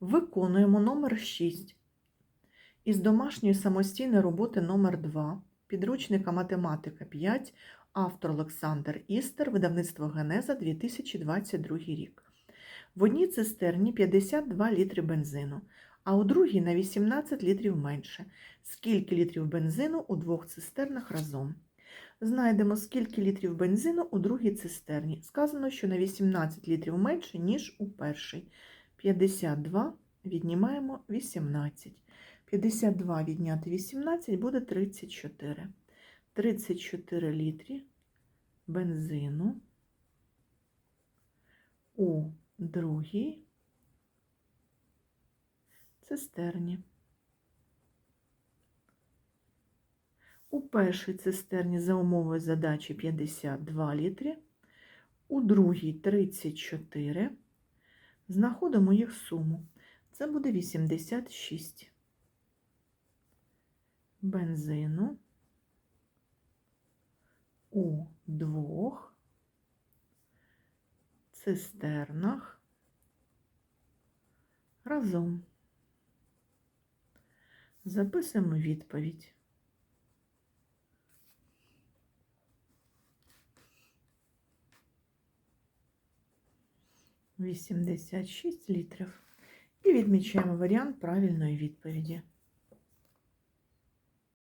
Виконуємо номер 6 із домашньої самостійної роботи номер 2 підручника математика 5, автор Олександр Істер, видавництво Генеза 2022 рік. В одній цистерні 52 літри бензину, а у другій на 18 літрів менше. Скільки літрів бензину у двох цистернах разом? Знайдемо, скільки літрів бензину у другій цистерні. Сказано, що на 18 літрів менше, ніж у першій. 52 віднімаємо 18. 52 відняти 18 буде 34. 34 літрі бензину у другій цистерні. У першій цистерні за умовою задачі 52 літри, у другій 34. Знаходимо їх суму. Це буде 86 бензину у двох цистернах разом. Записуємо відповідь. Вісімдесят шість літрів. І відмічаємо варіант правильної відповіді.